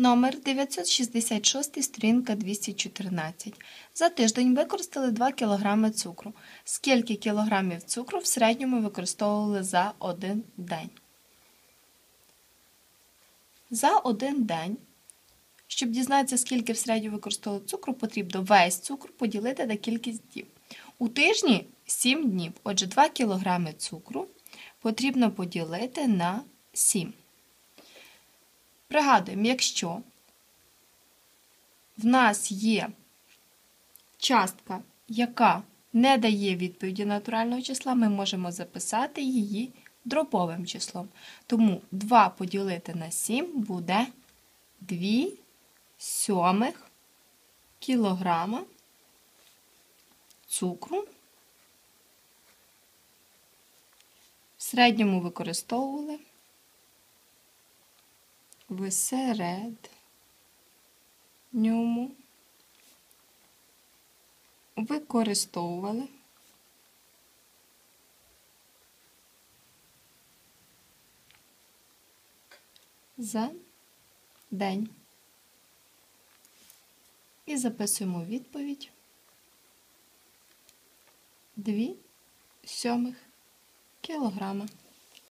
Номер 966, сторінка 214. За тиждень використали 2 кг цукру. Скільки кілограмів цукру в середньому використовували за один день? За один день, щоб дізнатися, скільки в середньому використовували цукру, потрібно весь цукор поділити на кількість днів. У тижні 7 днів. Отже, 2 кг цукру потрібно поділити на 7. Пригадуємо, якщо в нас є частка, яка не дає відповіді натурального числа, ми можемо записати її дробовим числом. Тому 2 поділити на 7 буде 2 сьомих кілограма цукру. В середньому використовували в середньому використовували за день. І записуємо відповідь 2 сьомих кілограма.